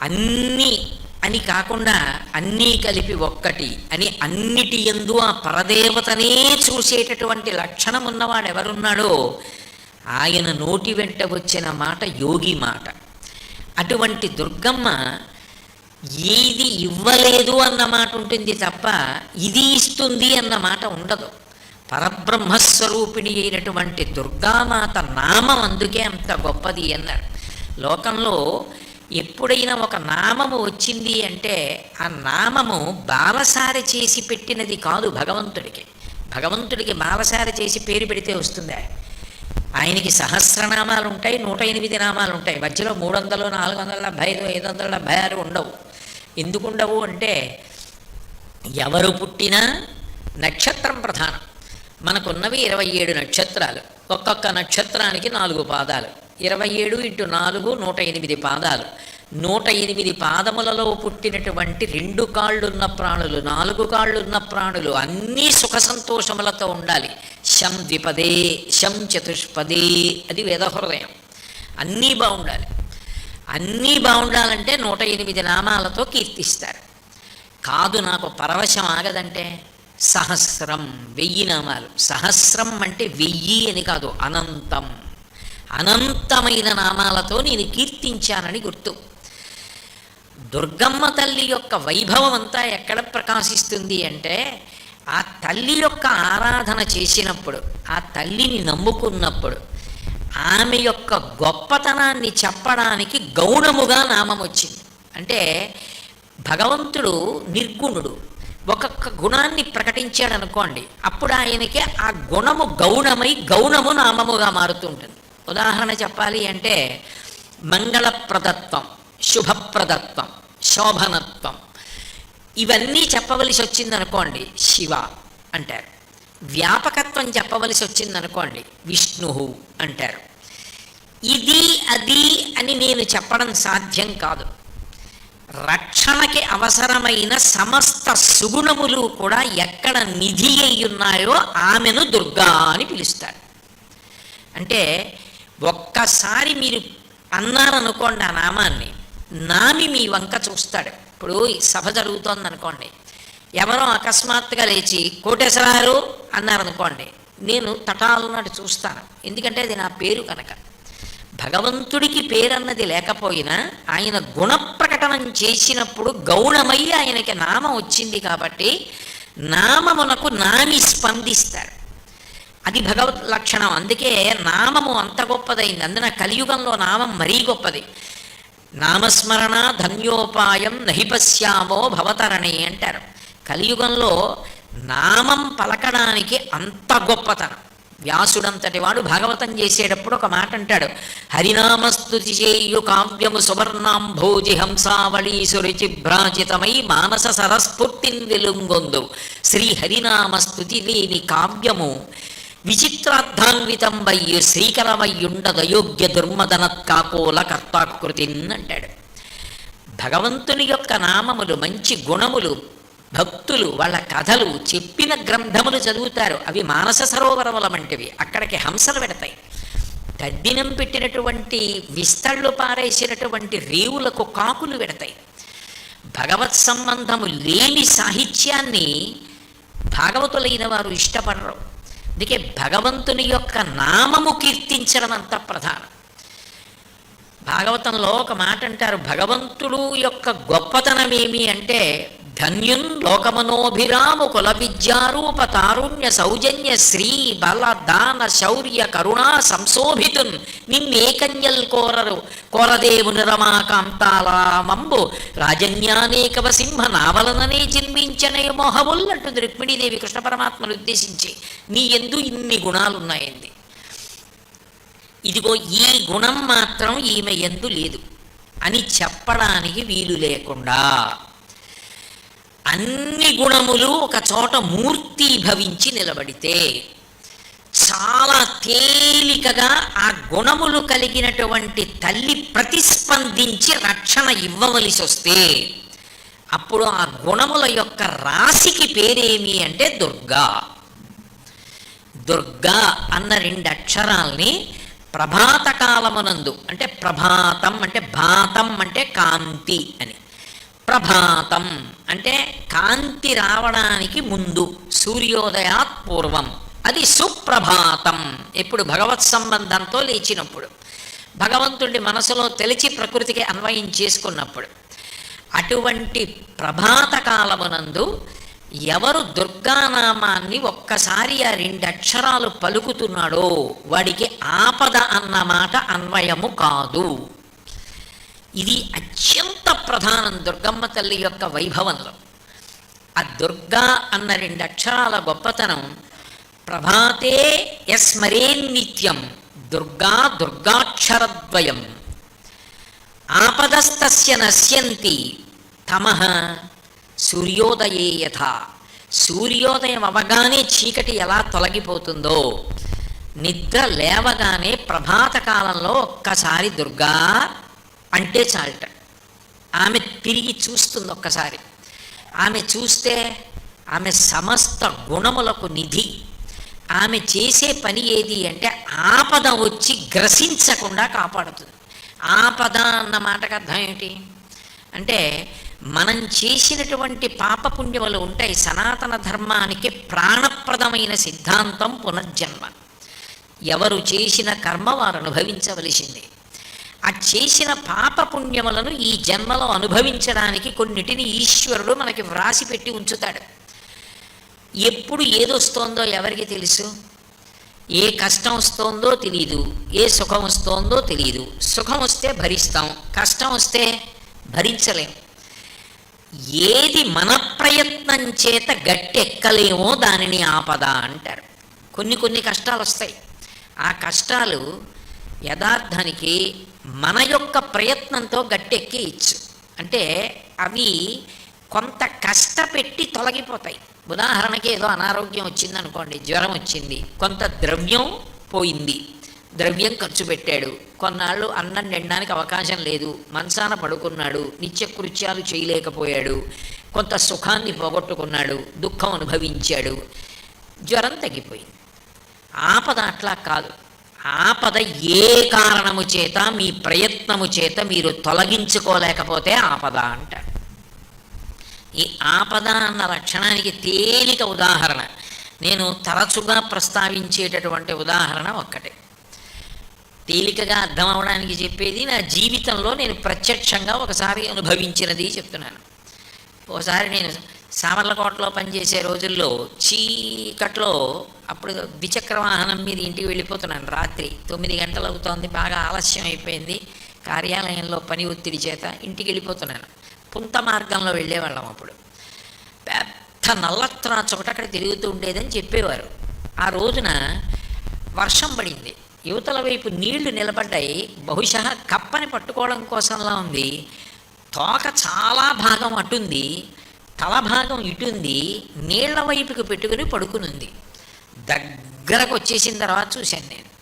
అన్నీ అని కాకుండా అన్నీ కలిపి ఒక్కటి అని అన్నిటి ఎందు ఆ పరదేవతనే చూసేటటువంటి లక్షణం ఉన్నవాడు ఎవరున్నాడో ఆయన నోటి వెంట వచ్చిన మాట యోగి మాట. అటువంటి దుర్గమ్మ ఏది ఇవ్వలేదు అన్న మాట ఉంటుంది తప్ప ఇది ఇస్తుంది అన్న మాట ఉండదు. పరబ్రహ్మస్వరూపిణి అయినటువంటి దుర్గామాత నామం అందుకే అంత గొప్పది అన్నారు. లోకంలో ఎప్పుడైనా ఒక నామము వచ్చింది అంటే ఆ నామము బాలసారి చేసి పెట్టినది కాదు భగవంతుడికి. భగవంతుడికి బాలసారి చేసి పేరు పెడితే వస్తుందా? ఆయనకి సహస్రనామాలు ఉంటాయి నూట ఎనిమిది నామాలు ఉంటాయి. మధ్యలో మూడు వందలు నాలుగు వందల డెబ్భై ఐదు ఐదు వందల డెబ్భై ఆరు ఉండవు. ఎందుకు ఉండవు అంటే ఎవరు పుట్టినా నక్షత్రం ప్రధానం. మనకున్నవి ఇరవై ఏడు నక్షత్రాలు. ఒక్కొక్క నక్షత్రానికి నాలుగు పాదాలు. ఇరవై ఏడు ఇంటూ నాలుగు నూట ఎనిమిది పాదాలు. నూట ఎనిమిది పాదములలో పుట్టినటువంటి రెండు కాళ్ళున్న ప్రాణులు నాలుగు కాళ్ళున్న ప్రాణులు అన్నీ సుఖ సంతోషములతో ఉండాలి. శం ద్విపదే శం చతుష్పదే అది వేదహృదయం అన్నీ బాగుండాలి. అన్నీ బాగుండాలంటే నూట ఎనిమిది నామాలతో కీర్తిస్తారు. కాదు నాకు పరవశం ఆగదంటే సహస్రం వెయ్యి నామాలు. సహస్రం అంటే వెయ్యి అని కాదు అనంతం. అనంతమైన నామాలతో నేను కీర్తించానని గుర్తు. దుర్గమ్మ తల్లి యొక్క వైభవం అంతా ఎక్కడ ప్రకాశిస్తుంది అంటే ఆ తల్లి యొక్క ఆరాధన చేసినప్పుడు ఆ తల్లిని నమ్ముకున్నప్పుడు ఆమె యొక్క గొప్పతనాన్ని చెప్పడానికి గౌణముగా నామం వచ్చింది. అంటే భగవంతుడు నిర్గుణుడు. ఒక్కొక్క గుణాన్ని ప్రకటించాడు అనుకోండి అప్పుడు ఆయనకి ఆ గుణము గౌణమై గౌణము నామముగా మారుతుంటుంది ఉదాహరణ చెప్పాలి అంటే మంగళప్రదత్వం శుభప్రదత్వం శోభనత్వం. ఇవన్నీ చెప్పవలసి వచ్చిందనుకోండి శివ అంటారు. వ్యాపకత్వం చెప్పవలసి వచ్చిందనుకోండి విష్ణు అంటారు. ఇది అది అని నేను చెప్పడం సాధ్యం కాదు. రక్షణకి అవసరమైన సమస్త సుగుణములు కూడా ఎక్కడ నిధి అయి ఉన్నాయో ఆమెను దుర్గా అని పిలుస్తారు. అంటే ఒక్కసారి మీరు అన్నారనుకోండి ఆ నామాన్ని నామి మీ వంక చూస్తాడు. ఇప్పుడు ఈ సభ జరుగుతోంది అనుకోండి ఎవరో అకస్మాత్తుగా లేచి కోటేశ్వరారు అన్నారనుకోండి నేను తటాలున్నట్టు చూస్తాను. ఎందుకంటే అది నా పేరు కనుక. భగవంతుడికి పేరన్నది లేకపోయినా ఆయన గుణప్రకటనం చేసినప్పుడు గౌణమై ఆయనకి నామం వచ్చింది కాబట్టి నామమునకు నామి స్పందిస్తాడు అది భగవత్ లక్షణం. అందుకే నామము అంత గొప్పదైంది. అందున కలియుగంలో నామం మరీ గొప్పది. నామస్మరణ ధన్యోపాయం నహిపశ్యామో భవతరణి అంటారు. కలియుగంలో నామం పలకడానికి అంత గొప్పతనం. వ్యాసుడంతటి వాడు భాగవతం చేసేటప్పుడు ఒక మాట అంటాడు. హరినామస్తుతి చేయు కావ్యము సువర్ణాంభోజి హంసావళి సురుచి భ్రాజితమై మానస సరస్ఫూర్తిని వెలుంగొందు శ్రీ హరినామస్తుతి లేని కావ్యము విచిత్రార్థాన్వితంబయ్యు శ్రీకరమయ్యుండదయోగ్య దుర్మదనత్కాకోల కర్తాకృతిన్ అంటాడు. భగవంతుని యొక్క నామములు మంచి గుణములు భక్తులు వాళ్ళ కథలు చెప్పిన గ్రంథములు చదువుతారు. అవి మానస సరోవరముల వంటివి. అక్కడికి హంసలు పెడతాయి. తద్దినం పెట్టినటువంటి విస్తళ్ళు పారేసినటువంటి రేవులకు కాకులు పెడతాయి. భగవత్ సంబంధము లేని సాహిత్యాన్ని భాగవతులైన వారు ఇష్టపడరు. అందుకే భగవంతుని యొక్క నామము కీర్తించడం అంత ప్రధానం. భాగవతంలో ఒక మాట అంటారు భగవంతుడు యొక్క గొప్పతనం ఏమి అంటే ధన్యున్ లోకమనోభిరాము కుల విద్యారూప తారుణ్య సౌజన్య శ్రీ బల దాన శౌర్య కరుణా సంశోభితున్ నిన్నేకన్యల్ కోరరు కోరదేవుని రమాకాంతాలామంబు రాజన్యానేకవ సింహ నావలననే జన్మించనే మోహముల్ రుక్మిణీదేవి కృష్ణ పరమాత్మను ఉద్దేశించి నీ ఎందు ఇన్ని గుణాలున్నాయండి. ఇదిగో ఈ గుణం మాత్రం ఈమె ఎందు లేదు. అని చెప్పడానికి వీలు లేకుండా అన్ని గుణములు ఒక చోట మూర్తీభవించి నిలబడితే చాలా తేలికగా ఆ గుణములు కలిగినటువంటి తల్లి ప్రతిస్పందించి రక్షణ ఇవ్వవలసి వస్తే అప్పుడు ఆ గుణముల యొక్క రాశికి పేరేమి అంటే దుర్గా. దుర్గా అన్న రెండు అక్షరాల్ని ప్రభాత కాలమునందు అంటే ప్రభాతం అంటే భాతం అంటే కాంతి అని. ప్రభాతం అంటే కాంతి రావడానికి ముందు సూర్యోదయాత్ పూర్వం. అది సుప్రభాతం. ఎప్పుడు భగవత్ సంబంధంతో లేచినప్పుడు భగవంతుడి మనసులో తెలిచి ప్రకృతికి అన్వయం చేసుకున్నప్పుడు అటువంటి ప్రభాత కాలమునందు ఎవరు దుర్గానామాన్ని ఒక్కసారి ఆ రెండు అక్షరాలు పలుకుతున్నాడో వాడికి ఆపద అన్న మాట అన్వయము కాదు. ఇది అత్యంత ప్రధానం దుర్గమ్మ తల్లి యొక్క వైభవంలో. ఆ దుర్గా అన్న రెండు అక్షరాల గొప్పతనం ప్రభాతే యస్మరేన్నిత్యం దుర్గా దుర్గాక్షరద్వయం. ఆపదస్తస్య నశ్యంతి తమహ సూర్యోదయే యథ. సూర్యోదయం అవగానే చీకటి ఎలా తొలగిపోతుందో నిద్ర లేవగానే ప్రభాత కాలంలో ఒక్కసారి దుర్గా అంటే చాలట. ఆమె తిరిగి చూస్తుంది ఒక్కసారి. ఆమె చూస్తే ఆమె సమస్త గుణములకు నిధి. ఆమె చేసే పని ఏది అంటే ఆపద వచ్చి గ్రసించకుండా కాపాడుతుంది. ఆపద అన్న మాటకు అర్థం ఏమిటి? అంటే మనం చేసినటువంటి పాపపుణ్యములు ఉంటాయి సనాతన ధర్మానికి ప్రాణప్రదమైన సిద్ధాంతం పునర్జన్మ. ఎవరు చేసిన కర్మ వారు అనుభవించవలసిందే. ఆ చేసిన పాపపుణ్యములను ఈ జన్మలో అనుభవించడానికి కొన్నిటిని ఈశ్వరుడు మనకి వ్రాసి పెట్టి ఉంచుతాడు. ఎప్పుడు ఏదొస్తోందో ఎవరికి తెలుసు? ఏ కష్టం వస్తోందో తెలియదు ఏ సుఖం వస్తోందో తెలియదు సుఖం వస్తే భరిస్తాం కష్టం వస్తే భరించలేం. ఏది మన ప్రయత్నం చేత గట్టెక్కలేమో దానిని ఆపద అంటారు. కొన్ని కొన్ని కష్టాలు వస్తాయి. ఆ కష్టాలు యథార్థానికి మన యొక్క ప్రయత్నంతో గట్టెక్కి ఇచ్చు. అంటే అవి కొంత కష్టపెట్టి తొలగిపోతాయి. ఉదాహరణకి ఏదో అనారోగ్యం వచ్చింది అనుకోండి జ్వరం వచ్చింది కొంత ద్రవ్యం పోయింది ద్రవ్యం ఖర్చు పెట్టాడు కొన్నాళ్ళు అన్నం తినడానికి అవకాశం లేదు మంచాన పడుకున్నాడు నిత్యకృత్యాలు చేయలేకపోయాడు కొంత సుఖాన్ని పోగొట్టుకున్నాడు దుఃఖం అనుభవించాడు జ్వరం తగ్గిపోయింది. ఆపద అట్లా కాదు. ఆపద ఏ కారణము చేత మీ ప్రయత్నము చేత మీరు తొలగించుకోలేకపోతే ఆపద అంటారు ఈ ఆపద అన్న లక్షణానికి తేలిక ఉదాహరణ. నేను తరచుగా ప్రస్తావించేటటువంటి ఉదాహరణ ఒక్కటే. తేలికగా అర్థం అవడానికి చెప్పేది నా జీవితంలో నేను ప్రత్యక్షంగా ఒకసారి అనుభవించినది చెప్తున్నాను. ఒకసారి నేను సామర్లకోటలో పనిచేసే రోజుల్లో చీకట్లో అప్పుడు ద్విచక్ర వాహనం మీద ఇంటికి వెళ్ళిపోతున్నాను రాత్రి. తొమ్మిది గంటలు అవుతోంది బాగా ఆలస్యం అయిపోయింది. కార్యాలయంలో పని ఒత్తిడి చేత ఇంటికి వెళ్ళిపోతున్నాను. పుంత మార్గంలో వెళ్ళేవాళ్ళం అప్పుడు. పెద్ద నల్లత్తున చోట అక్కడ తిరుగుతూ ఉండేదని చెప్పేవారు. ఆ రోజున వర్షం పడింది. యువతల వైపు నీళ్ళు నిలబడ్డాయి. బహుశా కప్పని పట్టుకోవడం కోసంలా ఉంది. తోక చాలా భాగం అటుంది తల భాగం ఇటుంది నీళ్ళ వైపుకి పెట్టుకుని పడుకునుంది. దగ్గరకు వచ్చేసిన తర్వాత చూశాను నేను.